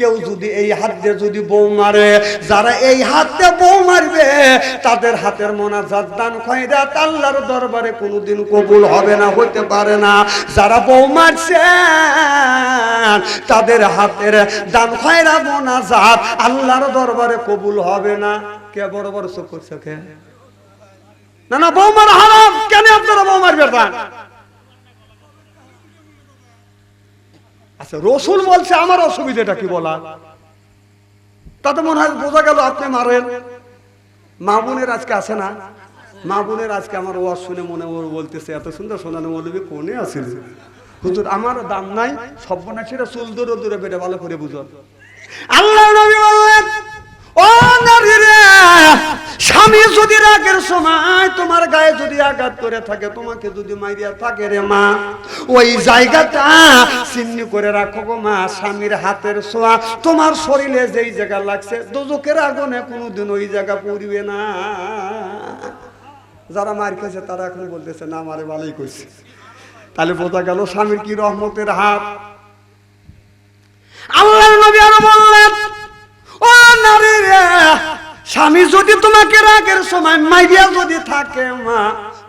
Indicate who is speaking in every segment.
Speaker 1: কেউ যদি এই হাত দিয়ে যদি বউ মারে, যারা এই হাত দিয়ে বউ মারবে, তাদের হাতের মোনাজাত দান খয়রাত আল্লাহর দরবারে কোনোদিন কবুল হবে না, হতে পারে না। যারা বউ মারছে, তাদের হাতের দান খয়রা মোনাজাত আল্লাহর দরবারে কবুল হবে না। কে বড় বড় চোখ করছে না না, বউ মারা হারাম। কেন আপনারা বউ মারবে আচ্ছা রসুল বলছে, আমার অসুবিধাটা কি বলা? তাতে মনে হয় বোঝা গেল আপনি মারেন। মা বোনের আজকে আছে না। মা বোনের আজকে আমার ওয়াজ শুনে মনে ওর বলতেছে, এত সুন্দর শোনানো মৌলবী কোনে আছিল হুজুর, আমার দাম নাই, সর্বনাশীরা চুল দূরে দূরে বেড়ে ভালো করে বুঝুন আল্লাহ নবী বললেন, ও নারী স্বামী যদি রাগের সময় তোমার গায়ে যদি আঘাত করে থাকে, তোমাকে যদি মাইরিয়া থাকে রে মা, ওই জায়গাটা চিহ্নি করে রাখো গো মা, স্বামীর হাতের ছোঁয়া। তোমার শরীরে যেই জায়গা লাগছে দুজকের আগুনে কোনোদিন ওই জায়গা পড়বে না। যারা মার খেয়েছে, তারা এখন বলতেছে, না আমারে ভালোই করছে তাহলে বোঝা গেল স্বামীর কি রহমতের হাত। আল্লাহ নবী আরও বললেন, ও নারী রে স্বামী যদি তোমাকে রাগের সময় মাইরিয়া যদি থাকে, মা,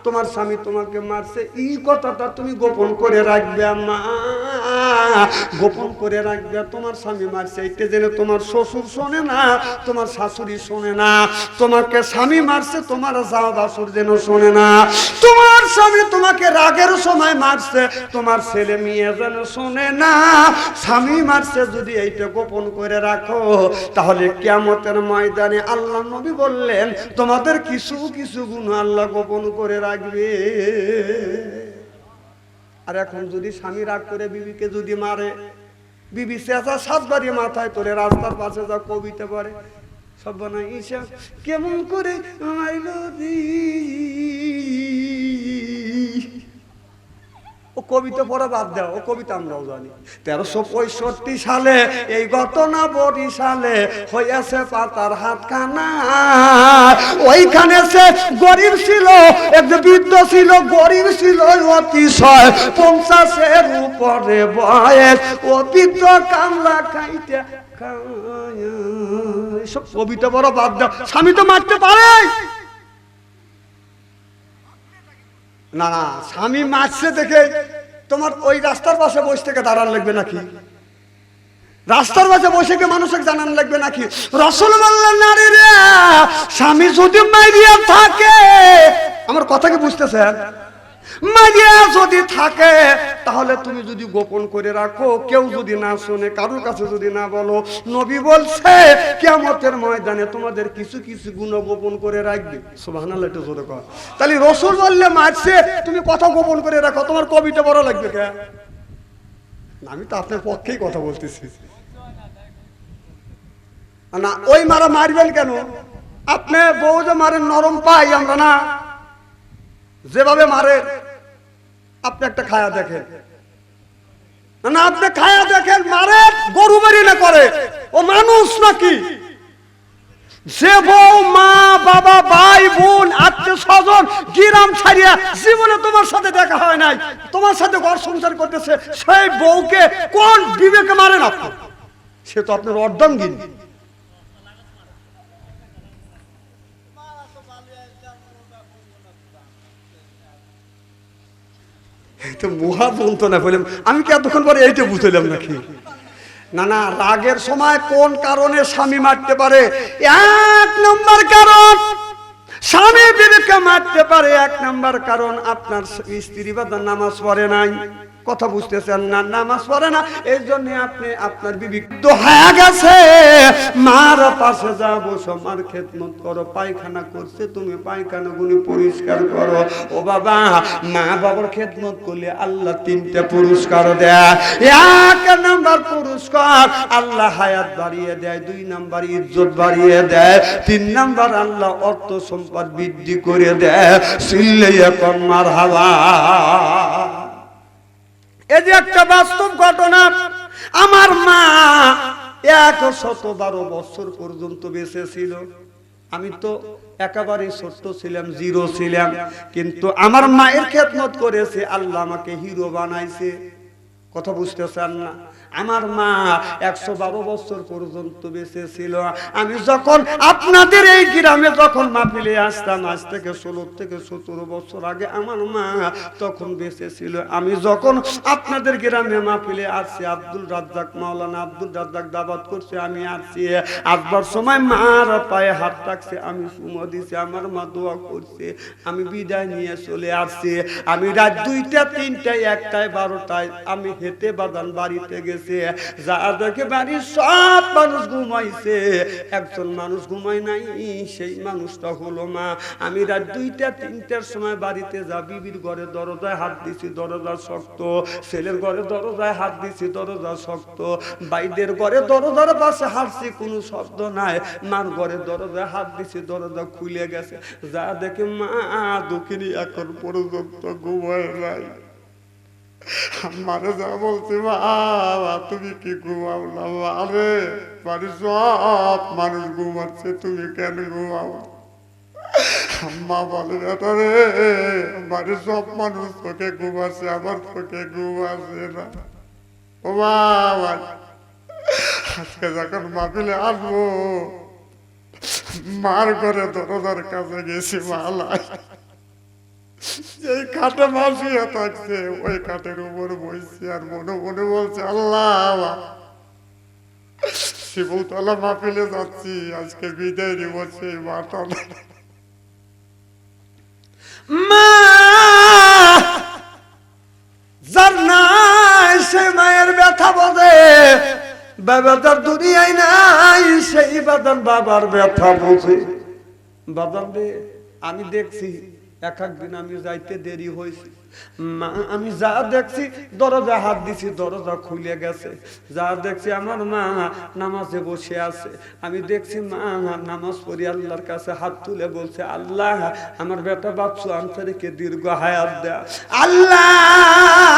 Speaker 1: তোমার স্বামী তোমাকে মারছে, এই কথাটা তুমি গোপন করে রাখবে, মা। গোপন করে রাখবে, তোমার স্বামী মারছে, এইটা জেনে তোমার শ্বশুর শোনে না, তোমার শাশুড়ি শোনে না, তোমাকে স্বামী মারছে, তোমার যাও বাসুর যেন শোনে না। তোমার স্বামী তোমাকে রাগের সময় মারছে, তোমার ছেলে মেয়ে যেন শোনে না। স্বামী মারছে যদি এইটা গোপন করে রাখো, তাহলে কেমতের ময়দানে আল্লাহ নবী বললেন, তোমাদের কিছু কিছু গুণ আল্লাহ গোপন করে রাখবে। আর এখন যদি স্বামী রাগ করে, বিবিকে যদি মারে, বিবি চেঁচা সাতবারই মাথায় তোলে, রাস্তার পাশে যা কবিতে পারে সব ঈশা, কেমন করে মাইল দি ও কবিতা পড়া বাদ দাও, ও কবিতা আমরাও জানি। তেরোশো পঁয়ষট্টি সালে এই ঘটনা বরিশালে হয়েছে পাতার হাত খানা ওইখানে সে গরিব ছিল একজন বৃদ্ধ ছিল, গরিব ছিল অতিশয়। পঞ্চাশের উপরে বয়স, ও বৃদ্ধ কামলা খাইতে। এসব কবিতা বড় বাদ দাও, স্বামী তো মারতে পারে। না না, স্বামী মাছছে দেখে তোমার ওই রাস্তার পাশে বসে থেকে দাঁড়ান লাগবে নাকি? রাস্তার পাশে বসে কে মানুষকে জানান লাগবে নাকি? রসুল বললেন নারী রে, স্বামী যদি মাইরিয়া থাকে আমার কথা কি বুঝতেছেন? মাইরিয়া যদি থাকে, তাহলে তুমি যদি গোপন করে রাখো, কেউ যদি না শোনে, কারোর কাছে যদি না বলো, নবী বলছে কেমতের ময়দানে তোমাদের কিছু কিছু গুণ গোপন করে রাখবে। সুবহানাল্লাহ, একটু জোরে কর। তাহলে রসুল বললে, মারছে, তুমি কথা গোপন করে রাখো, তোমার কবিতা বড় লাগবে কে? আমি তো আপনার পক্ষেই কথা বলতেছি। না, ওই মারা মারবেন কেন? আপনি বউ যে মারেন, নরম পাই, আমরা না। যেভাবে মারে আপনি একটা খায়া দেখেন। না আপনি খায়া দেখেন, মারে, গরু বাড়ি না করে। ও মানুষ নাকি? যে বউ, মা, বাবা, ভাই, বোন, আত্মীয় স্বজন, গিরাম ছাড়িয়া জীবনে তোমার সাথে দেখা হয় নাই, তোমার সাথে ঘর সংসার করতেছে, সেই বউকে কোন বিবেকে মারেন আপনি? সে তো আপনার অর্ধঙ্গিনী। তো মহা না, বললাম, আমি কি এতক্ষণ পরে এইটা বুঝলাম নাকি? না না রাগের সময় কোন কারণে স্বামী মারতে পারে? এক নম্বর কারণ, স্বামী বিবেকে মারতে পারে। এক নম্বর কারণ, আপনার স্ত্রী বা নামাজ পড়ে নাই। কথা বুঝতেছেন না, নামাজ পড়ে না এই জন্য আপনি আপনার বিবি হয়ে গেছে। মার পাশে যাব মার খেদমত করো, পায়খানা করছে, তুমি পায়খানা গুলি পরিষ্কার করো। ও বাবা, মা বাবার খেদমত করলে আল্লাহ তিনটে পুরস্কার দেয়। এক নাম্বার পুরস্কার আল্লাহ হায়াত বাড়িয়ে দেয়, দুই নাম্বার ইজ্জত বাড়িয়ে দেয়, তিন নাম্বার আল্লাহ অর্থ সম্পদ বৃদ্ধি করে দেয়। সিল্লে এখন হাওয়া এই যে একটা বাস্তব ঘটনা, আমার মা এক শত বারো বছর পর্যন্ত বেঁচে ছিল। আমি তো একেবারে ছোট্ট ছিলাম, জিরো ছিলাম, কিন্তু আমার মায়ের খেদমত করেছে, আল্লাহ আমাকে হিরো বানাইছে। কথা বুঝতেছেন না? আমার মা একশো বারো বছর পর্যন্ত বেঁচে ছিল। আমি যখন আপনাদের এই গ্রামে যখন মাহফিলে আসতাম, আজ থেকে ষোলো থেকে সতেরো বছর আগে আমার মা তখন বেঁচে ছিল। আমি যখন আপনাদের গ্রামে মাহফিলে আসছি, আব্দুল রাজ্জাক, মাওলানা আব্দুল রাজ্জাক দাবাত করছে, আমি আসছি। আসবার সময় মার পায়ে হাত রাখছে, আমি সুমো দিছি, আমার মা দোয়া করছে, আমি বিদায় নিয়ে চলে আসছি। আমি রাত দুইটা, তিনটায়, একটায়, বারোটায় আমি হেঁটে বাদান বাড়িতে গেছে। যা দেখে বাড়ির সব মানুষ ঘুমাইছে। একজন মানুষ ঘুমাই নাই, সেই মানুষটা হলো মা। আমি রাত দুইটা, তিনটার সময় বাড়িতে যা, বিবির ঘরে দরজায় হাত দিছি, দরজা শক্ত। ছেলের ঘরে দরজায় হাত দিছি, দরজা শক্ত। বাইদের ঘরে দরজার পাশে হাঁটছি, কোনো শব্দ নাই। মার ঘরে দরজায় হাত দিছি, দরজা খুলে গেছে। যা দেখে মা দুঃখিনী এখন পর্যন্ত ঘুমায় নাই। মারে যা বাবা তুমি কি ঘুমাও না আরে সব মানুষ ঘুমাচ্ছে, তুমি কেন ঘুমাও? বলে, বেটা রে, বাড়ির সব মানুষ তোকে আমার তোকে না। ও বাবা আজকে যখন মাপিলে আসব, মার করে দরজার কাছে গেছি মালাই যেই খাটে মাসিয়া থাকছে, ওই খাটের উপর বসছি আর মনে মনে বলছে, আল্লাহ শিবতলা মাহফিলে যাচ্ছি, আজকে বিদায় নিব সেই মাটা মা! যার নাই, সে মায়ের ব্যথা বোঝে। বাবা তার দুনিয়ায় নাই, সেই বাদান বাবার ব্যথা বোঝে। বাদান আমি দেখছি এক একদিন আমি যাইতে দেরি হয়েছে মা, আমি যা দেখছি দরজা হাত দিছি, দরজা খুলে গেছে। যা দেখছি, আমার মা নামাজে বসে আছে। আমি দেখছি মা নামাজ পড়ি আল্লাহর কাছে হাত তুলে বলছে, আল্লাহ, আমার বেটা বাচ্চু আনসারিকে দীর্ঘ হায়াত দেয়া। আল্লাহ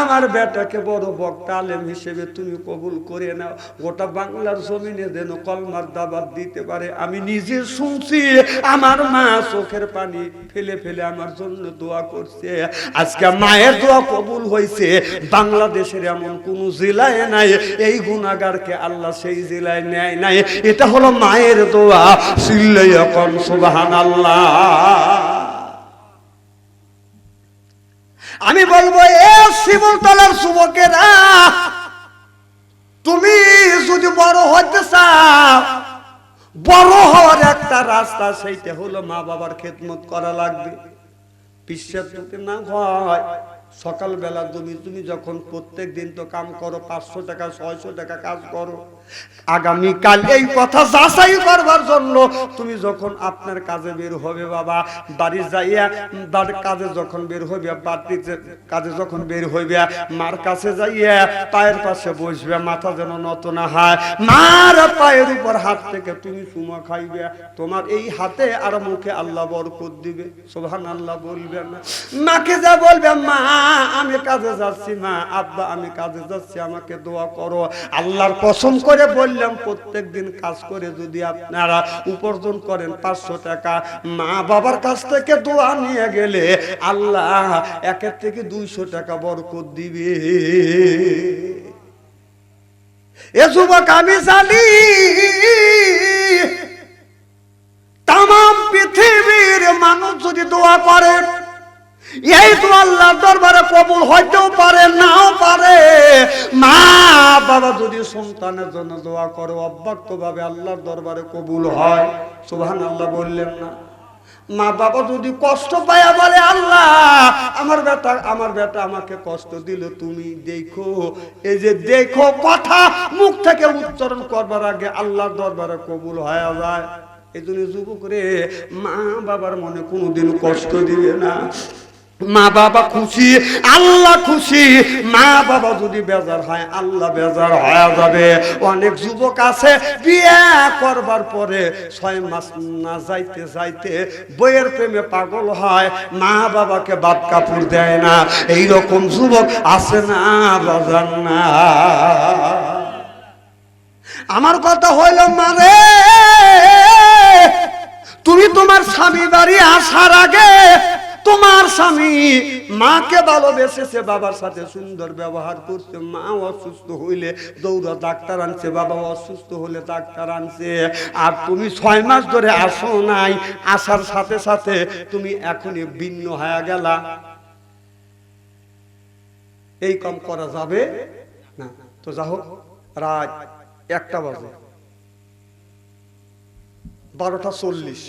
Speaker 1: আমার বেটাকে বড় বক্তা আলেম হিসেবে তুমি কবুল করে নাও। গোটা বাংলার জমিনে যেন কলমার দাবাত দিতে পারে। আমি নিজে শুনছি, আমার মা চোখের পানি ফেলে ফেলে আমার জন্য দোয়া করছে। আজকে মায়ের দোয়া কবুল হয়েছে। বাংলাদেশের এমন কোন জেলায় নাই, এই গুণাগারকে আল্লাহ সেই জেলায় নেয় নাই। এটা হলো মায়ের দোয়া। সিল্লাই কম সুবাহান আল্লাহ আমি বলব, এ শিবতলার যুবকেরা, তুমি যদি বড় হতে চাও, বড় হওয়ার একটা রাস্তা সেইটা হলো মা বাবার খেদমত করা লাগবে। বিশ্বাস যদি না হয়, সকালবেলা তুমি তুমি যখন প্রত্যেক দিন তো কাম করো, পাঁচশো টাকা, ছয়শো টাকা কাজ করো আগামীকাল এই কথা যাচাই করবার জন্য তুমি যখন আপনার কাজে বের হবে বাবা, বাড়ি যাইয়া বাড়ির কাজে যখন বের হইবে, বাড়িতে কাজে যখন বের হইবে, মার কাছে যাইয়া পায়ের পাশে বসবে, মাথা যেন নত না হয়, মার পায়ের উপর হাত থেকে তুমি চুমা খাইবে, তোমার এই হাতে আর মুখে আল্লাহ বরকত দিবে সোহান আল্লাহ বলবে না। মাকে যা বলবে, মা, আমি কাজে যাচ্ছি, মা, আব্বা, আমি কাজে যাচ্ছি, আমাকে দোয়া করো, আল্লাহর কসম করে বললাম প্রত্যেক দিন কাজ করে যদি আপনারা উপার্জন করেন পাঁচশো টাকা, মা বাবার কাছ থেকে দোয়া নিয়ে গেলে আল্লাহ একের থেকে দুইশো টাকা বরকত দিবে। এ যুবক, আমি জানি তাম পৃথিবীর মানুষ যদি দোয়া করে এই তো আল্লাহ দরবারে কবুল হইতেও পারে, নাও পারে। মা, বাবা যদি সন্তানের জন্য দোয়া করে অব্যক্ত ভাবে আল্লাহর দরবারে কবুল হয় সুবহান আল্লাহ বললেন না। মা, বাবা যদি কষ্ট পায়, বলে, আল্লাহ, আমার বেটা আমার বেটা আমাকে কষ্ট দিল তুমি দেখো, এই যে দেখো কথা মুখ থেকে উচ্চারণ করবার আগে আল্লাহর দরবারে কবুল হয়ে যায়। এই জন্য যুবক রে, মা, বাবার মনে কোনোদিন কষ্ট দিবে না। মা বাবা খুশি, আল্লাহ খুশি। মা বাবা যদি বেজার হয়, আল্লাহ বেজার হয়ে যাবে। অনেক যুবক আছে, বিয়ে করবার পরে ছয় মাস না যাইতে যাইতে বইয়ের প্রেমে পাগল হয়। মা বাবাকে বাদ কাপড় দেয় না। এই রকম যুবক আছে না, বাজার না। আমার কথা হইল মারে তুমি তোমার স্বামী বাড়ি আসার আগে তোমার স্বামী মাকে ভালোবেসেছে, বাবার সাথে সুন্দর ব্যবহার করছে, মা অসুস্থ হইলে দৌড়া ডাক্তার আনছে, বাবা অসুস্থ হলে ডাক্তার আনছে। আর তুমি ছয় মাস ধরে আসো নাই, আসার সাথে সাথে তুমি এখনই ভিন্ন হয়ে গেলা। এই কম করা যাবে না? তো যা হোক, রাত একটা বাজে। বারোটা চল্লিশ।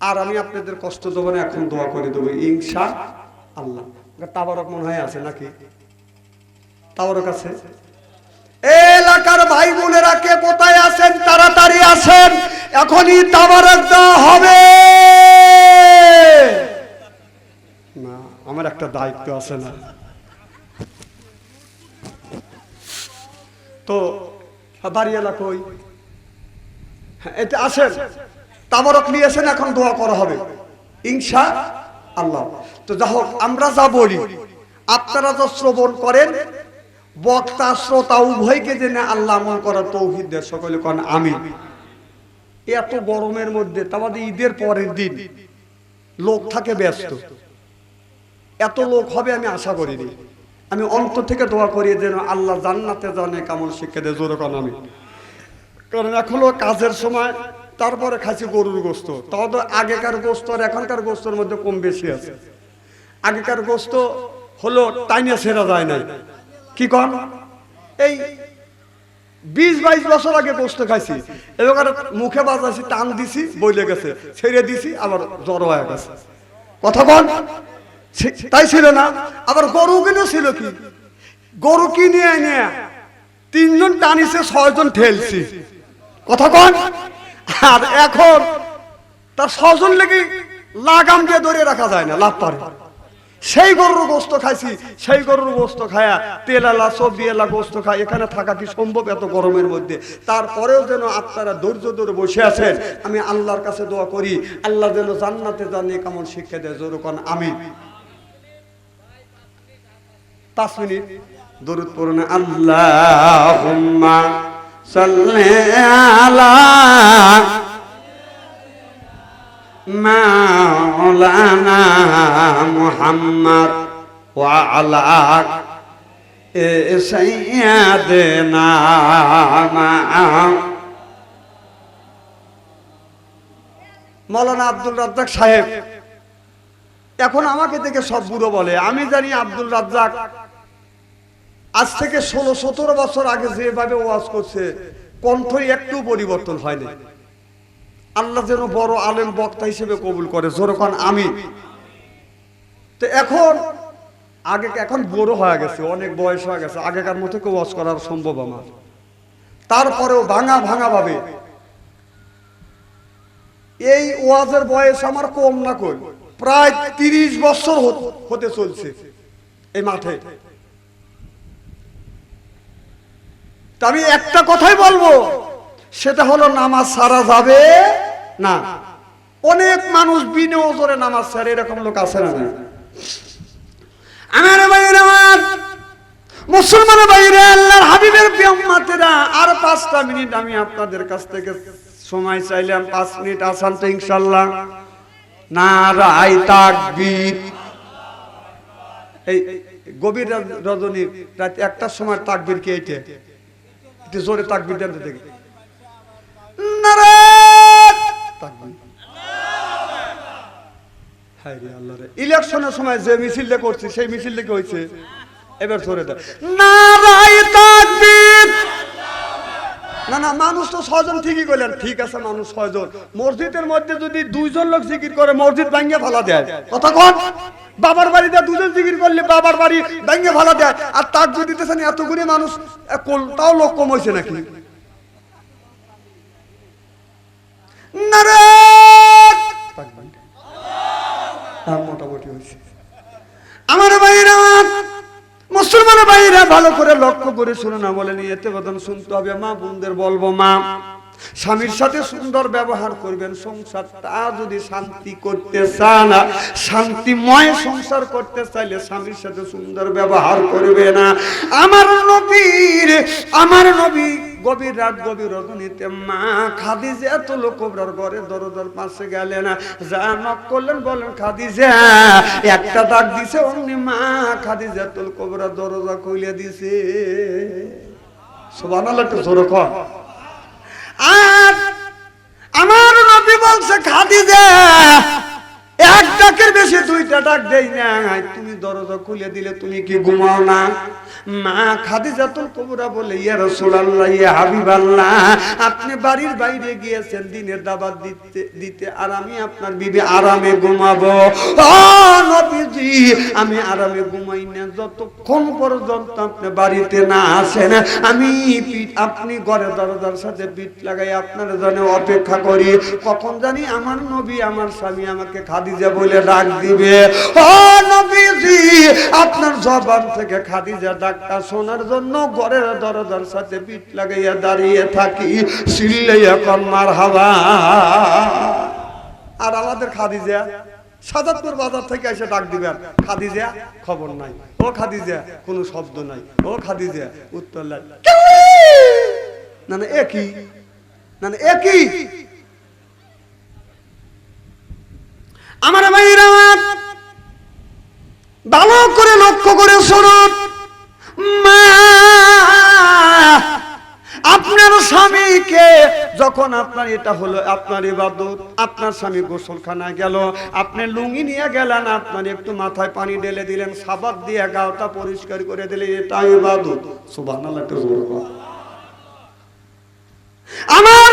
Speaker 1: আর আমি আপনাদের কষ্ট দেবো না এখন দোয়া করে দেবো। ইনশা আল্লাহ। তাবারক মনে হয় আছে নাকি? তাবারক আছে? এলাকার ভাই বোনেরা কে কোথায় আছেন? তাড়াতাড়ি আসেন। এখনই তাবারক দেওয়া হবে। না আমার একটা দায়িত্ব আছে না। তো বাড়ি এলাকা ওই হ্যাঁ, এটা আসেন। তাবরক নিয়েছেন এখন দোয়া করা হবে। ইনশা আল্লাহ। তো যা হোক, আমরা যা বলি, আপনারা যা শ্রবণ করেন, বক্তা, শ্রোতা, উভয়কে জেনে আল্লাহ আমল করা তৌহিদ দেয় সকলে কন আমি এত গরমের মধ্যে তাদের ঈদের পরের দিন লোক থাকে ব্যস্ত। এত লোক হবে আমি আশা করিনি। আমি অন্তর থেকে দোয়া করি যেন আল্লাহ জান্নাতে জানে কেমন শিক্ষা দেয়, জোর আমি কারণ এখনও কাজের সময় তারপরে খাইছি গরুর গোস্ত। তাও আগেকার গোস্ত আর এখনকার গোস্তর মধ্যে কম বেশি আছে। আগেকার গোস্ত হলো টাইনে সেরা যায় নাই। কি কন? এই বিশ বাইশ বছর আগে গোস্ত খাইছি, এবার মুখে বাজাইছি, টান দিছি, বইলে গেছে, ছেড়ে দিছি, আবার জ্বর হয়ে গেছে। কথা বল তাই ছিল না? আবার গরু কিনে ছিল কি? গরু কিনে নিয়ে তিনজন টানিছে, ছয়জন ঠেলছি। কথা কন? আর এখন তার ছজন লেগে লাগাম দিয়ে ধরে রাখা যায় না, লাভ পারে। সেই গরুর গোস্ত খাইছি, সেই গরুর গোস্ত খায়া তেলালা সবজি এলা গোস্ত খায়, এখানে থাকা কি সম্ভব এত গরমের মধ্যে? তারপরেও যেন আপনারা ধৈর্য ধরে বসে আছেন, আমি আল্লাহর কাছে দোয়া করি, আল্লাহ যেন জান্নাতে জানি কেমন শিক্ষা দেয়, জোরকন আমি পাঁচ মিনিট, দরুদ পড়ুন আল্লাহ সাল্লি আলা ওয়া আলা সাইয়্যিদিনা মৌলানা আব্দুল রাজ্জাক সাহেব, এখন আমাকে দেখে সব বুড়ো বলে, আমি জানি আব্দুল রাজ্জাক আজ থেকে ষোলো সতেরো বছর আগে যেভাবে ওয়াজ করছে কণ্ঠ একটু পরিবর্তন হয়নি। আল্লাহ যেন বড় আলেম বক্তা হিসেবে কবুল করে। যেরকম আমি তো এখন, আগে এখন বড় হয়ে গেছে, অনেক বয়স হয়ে গেছে, আগেকার মতো কেউ ওয়াজ করার সম্ভব আমার। তারপরেও ভাঙা ভাঙা ভাবে এই ওয়াজের বয়স আমার কম না কই, প্রায় তিরিশ বছর হতে চলছে এই মাঠে। আমি একটা কথাই বলব, সেটা হলো নামাজ সারা যাবে না। অনেক মানুষ বিনে ওজরে নামাজ সারে এরকম লোক আছে না আমার ভাইয়ের আমার, মুসলমান ভাইরা আল্লাহর হাবিবের প্রিয়মাতেরা আর পাঁচটা মিনিট আমি আপনাদের কাছ থেকে সময় চাইলাম, পাঁচ মিনিট আসান তো ইনশাল্লাহ না রায় তাকবীর। এই গভীর রজনী রাত একটার সময় তাকবীর কে একটু জোরে তাকবির দেন তো দেখি ইলেকশনের সময় যে মিছিলটা করছি, সেই মিছিলটা কি হয়েছে? এবার দেয় না না, মানুষ তো ছজন ঠিকই করলেন ঠিক আছে, মানুষ ছয়জন। মসজিদের মধ্যে যদি দুইজন লোক জিকির করে, মসজিদ ভাঙ্গে ভালো দেয়। কথা কন। বাবার বাড়িতে দুজন জিকির করলে বাবার বাড়ি ভাঙ্গে ভালো দেয়। আর তার যদি এতগুলি মানুষ তাও লোক কম হয়েছে নাকি মোটামুটি হয়েছে আমার ভাইয়ের আমার মুসলমান ভাইরা ভালো করে লক্ষ্য করে শুনে না বলেনি এতে বদন শুনতে হবে। মা বোনদের বলব, মা, স্বামীর সাথে সুন্দর ব্যবহার করবেন সংসার তা যদি শান্তি করতে চান শান্তিময় সংসার করতে চাইলে স্বামীর সাথে সুন্দর ব্যবহার করবে না। আমার নবীর, আমার নবী গভীর রাত, গভীর রজনীতে মা খাদিজা এত লোক ঘরে দরজার পাশে গেলেন। যা নক করলেন বলেন খাদিজা, একটা ডাক দিছে অমনি মা, খাদিজা তুল কোবরা দরজা খুলে দিছে। সুবহানাল্লাহ আর আমার বলছে, খাদিজা, এক বেশি দুইটা ডাক দেই না তুমি দরজা খুলে দিলে তুমি কি ঘুমাও না? মা খাদিজাতুল কুবরা বলে, ইয়া রাসূলুল্লাহ, ইয়া হাবিবাল্লাহ, আপনি বাড়ির বাইরে গিয়েছেন, দিনের দাবাত দিতে দিতে, আর আমি আপনার বিবি আরামে ঘুমাবো। ও নবীজি, আমি আরামে ঘুমাই না, যতক্ষণ পর্যন্ত আপনি বাড়িতে না আসেন, আমি আপনি ঘরে দরজার সাথে পিঠ লাগাই আপনার জন্য অপেক্ষা করি। কখন জানি আমার নবী, আমার স্বামী আমাকে খাদিজা বলে ডাক দিবে। ও নবীজি আপনার জবান থেকে খাদিজা ডাকটা শোনার জন্য ঘরের দরজার সাথে পিঠ লাগাইয়া দাঁড়িয়ে থাকি। সিল্লাইয়া কন্মার হাওয়া আর আমাদের খাদিজা সাজাদপুর বাজার থেকে এসে ডাক দিবেন। খাদিজা খবর নাই। ও খাদিজা কোনো শব্দ নাই। ও খাদিজা উত্তর না না একই না না একই আমার ভাইরা আমার ভালো করে লক্ষ্য করে শুনুন আপনার স্বামীকে যখন আপনার এটা হলো, আপনার ইবাদত, আপনার স্বামী গোসলখানায় গেল, আপনি লুঙ্গি নিয়ে গেলেন, আপনার একটু মাথায় পানি ঢেলে দিলেন, সাবাত দিয়ে গাওটা পরিষ্কার করে দিলেন, এটা ইবাদত সুবহানাল্লাহ, একটু জোরে। আমার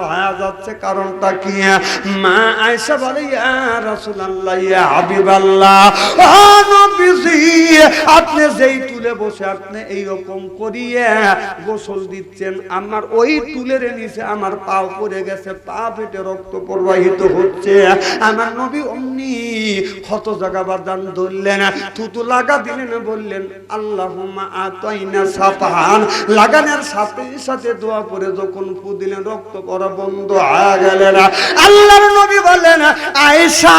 Speaker 1: হয়ে যাচ্ছে কারণটা কি? মা আয়সা বলে ও নবীজি, আপনি যেই তুলে বসে আপনি এই রকম করিয়ে গোসল দিচ্ছেন, আমার ওই তুলের নিচে আমার পাও পড়ে গেছে, পা ফেটে রক্ত প্রবাহিত হচ্ছে। আমার নবী অমনি ক্ষত জায়গা বাদান ধরলেন, থুতু লাগা দিলেন, বললেন, আল্লাহুম্মা আতাইনা সাফান লাগানোর সাথে সাথে দোয়া করে যখন ফু দিলেন, রক্ত পড়া বন্ধ হয়ে গেলেন আল্লাহর নবী বললেন, আয়েশা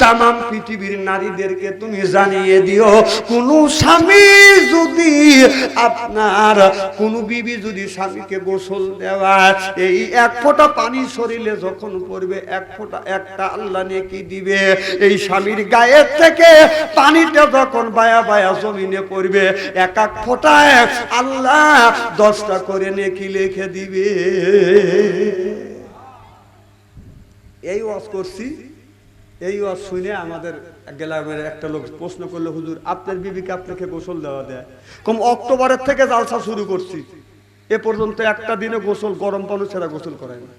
Speaker 1: তাম পৃথিবীর নারীদেরকে তুমি জানিয়ে দিও, কোন স্বামী যদি আপনার, কোন বিবি যদি স্বামীকে গোসল দেওয়া এই এক ফোঁটা পানি শরীরে যখন পড়বে, এক ফোঁটা একটা আল্লাহ নেকি দিবে, এই স্বামীর গায়ের থেকে পানিটা যখন বায়া বায়া জমিনে পড়বে, এক এক ফোঁটায় আল্লাহ দশটা করে নেকি লিখে দিবে। এই ওয়াজ করছি, এই ওয়াজ শুনে আমাদের গ্রামের একটা লোক প্রশ্ন করল, হুজুর, আপনার বিবিকে আপনাকে গোসল দেওয়া দেয়? কম অক্টোবরের থেকে জালসা শুরু করছি। এ পর্যন্ত একটা দিনে গোসল, গরম পানি ছাড়া গোসল করায় না।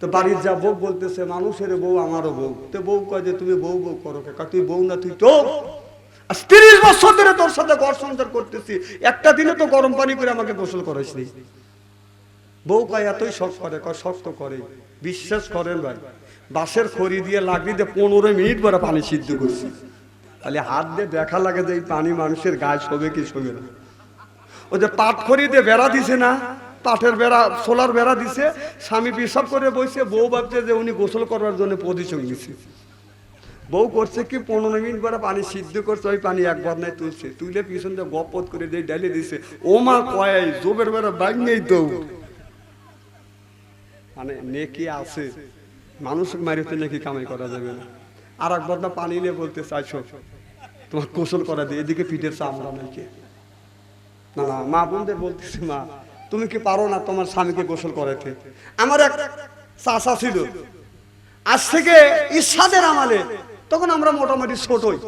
Speaker 1: তো বাড়ির যা বউ বলতেছে, মানুষের বউ আমারও বউ। তো বউ কয় যে, তুমি বউ বউ করো কে? তুই বউ না, তুই তো তিরিশ বছর ধরে তোর সাথে ঘর সংসার করতেছি। একটা দিনে তো গরম পানি করে আমাকে গোসল করাইসনি বউ কয় এতই শখ করে, কয় শখ তো করে, বিশ্বাস করেন ভাই। বাঁশের খড়ি দিয়ে লাগি দিয়ে পনেরো মিনিট পরে পানি সিদ্ধ করছি। তাহলে হাত দিয়ে দেখা লাগে যে এই পানি মানুষের গায়ে শোবে কি শোবে না। ও যে পাট খড়ি দিয়ে বেড়া দিছে না, পাটের বেড়া, সোলার বেড়া দিছে, স্বামী পেশাব করে বসে বউ ভাবছে যে উনি গোসল করবার জন্য পজিশন নিছে। বউ করছে কি পনেরো মিনিট পরে পানি সিদ্ধ করছে, ওই পানি একবার নাই তুলছে। তুলে পিছন দিয়ে গপত করে দিয়ে ডালে দিছে। ও মা কয় জোবের বেড়া ব্যাগ নেই তো। মানে নেকি আছে। মানুষ মারিতে নাকি কামাই করা যাবে না। আর একবার না পানি নিয়ে বলতে চাইছো তোমার গোসল করা দিয়ে এদিকে পিঠের চামড়া নাকি না না, মা বোনদের বলতেছি, মা, তুমি কি পারো না তোমার স্বামীকে গোসল করাতে আমার এক চাষা ছিল। আজ থেকে ইসাদের আমালে তখন আমরা মোটামুটি ছোটই।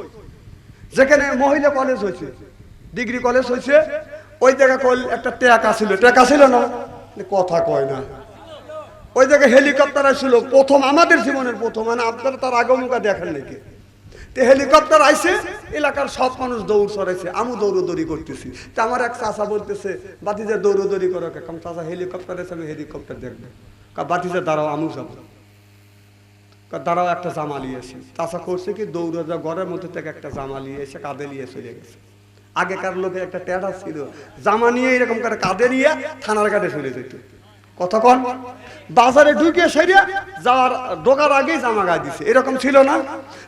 Speaker 1: যেখানে মহিলা কলেজ হয়েছে ডিগ্রি কলেজ হয়েছে, ওই জায়গায় একটা টেকা ছিল। টেকা ছিল না, কথা কয় না। ওই জায়গায় হেলিকপ্টার আসছিল প্রথম আমাদের জীবনের প্রথম মানে আপনারা তার আগমুখা দেখেন নাকি হেলিকপ্টার আইছে, এলাকার সব মানুষ দৌড় সরাইছে। আমি দৌড়দৌড়ি করতেছি। তা আমার এক চাচা বলতেছে, বাতিজা, দৌড়দৌড়ি করো কারণ চাচা, হেলিকপ্টার এসে আমি হেলিকপ্টার দেখবে। কা, বাতিজা, দাঁড়াও, আমিও যাব। দাঁড়াও, একটা জামা এসে চাচা করছে কি, দৌড়ে যা ঘরের মধ্যে থেকে একটা জামা নিয়ে এসে কাঁধে নিয়ে চলে গেছে। আগেকার লোকের একটা ট্যাটা ছিল, জামা নিয়ে এরকম করে কাঁধে নিয়ে থানার কাছে চলে যেত। কতক্ষণ বাজারে ঢুকে সেরিয়া যাওয়ার ঢোকার আগেই জামা গায়ে দিছে। এরকম ছিল না?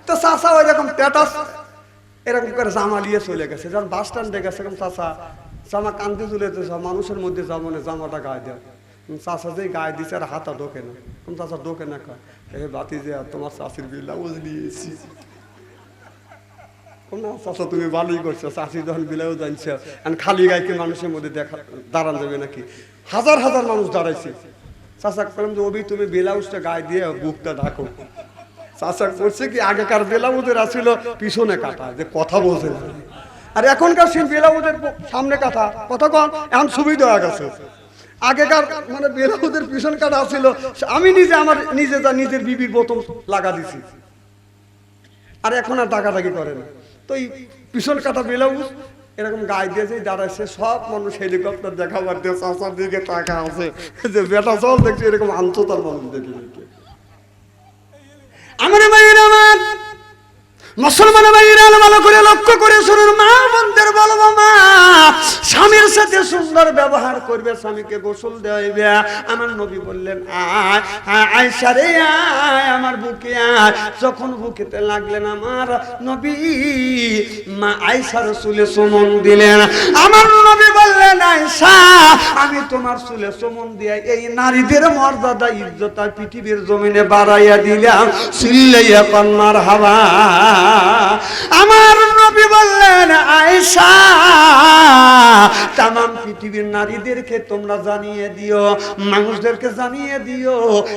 Speaker 1: তো চাচা এরকম ট্যাটাস এরকম করে জামা নিয়ে চলে গেছে। যখন বাস স্ট্যান্ডে গেছে এরকম চাচা জামা কান্দে তুলে মানুষের মধ্যে জামনে জামাটা গায়ে দেয় চাচা যে গায়ে দিছে, আর হাতা ঢোকে না। চাচা ঢোকে না, কয় এ বাতি যে তোমার চাষির ব্লাউজ নিয়েছি কোনো চাচা, তুমি ভালোই করছ। চাষি যখন ব্লাউজ জানছো খালি গাইকে মানুষের মধ্যে দেখা, দাঁড়ান যাবে নাকি? হাজার হাজার মানুষ দাঁড়াইছে। চাচা করলাম যে, অভি, তুমি ব্লাউজটা গায়ে দিয়ে বুকটা ঢাকো। চাচা করছে কি, আগেকার ব্লাউজের আসছিল পিছনে কাটা, যে কথা বলছে না। আর এখনকার সেই ব্লাউজের সামনে কাটা, কথা কন, এখন সুবিধা হয়ে গেছে। আগেকার মানে ব্লাউজের পিছন কাটা ছিল আমি নিজে আমার, নিজে যা নিজের বিবির বোতল লাগা দিছি। আর এখন আর ডাকাডাকি করে না। তো এই পিছন কাটা ব্লাউজ এরকম গায়ে দিয়েছে সে সব মানুষ হেলিকপ্টার দেখাবার দিয়ে চাষার দিকে টাকা আছে। যে বেটা, চল দেখছি এরকম আন্ততার মানুষ দেখি। আমার মুসলমান ভাইয়েরা ভালো করে লক্ষ্য করে শুনুন, মা বন্ধের বলব মা স্বামীর সাথে সুন্দর ব্যবহার করবে, স্বামীকে গোসল দেওয়াইবে। আমার নবী বললেন, আয় রে, আয়, আমার বুকে আয়। যখন বুকেতে লাগলেন আমার নবী, মা আয়সা রসুলে সুমন দিলেন। আমার নবী বললেন, আয়সা, আমি তোমার চুলে সুমন দিয়ে এই নারীদের মর্যাদা, ইজ্জত পৃথিবীর জমিনে বাড়াইয়া দিলাম। সিল্লাইয়া কন্যার হাওয়া। আমার নবী বললেন আয়েশা তাম পৃথিবীর নারীদেরকে তোমরা জানিয়ে দিও মানুষদেরকে জানিয়ে দিও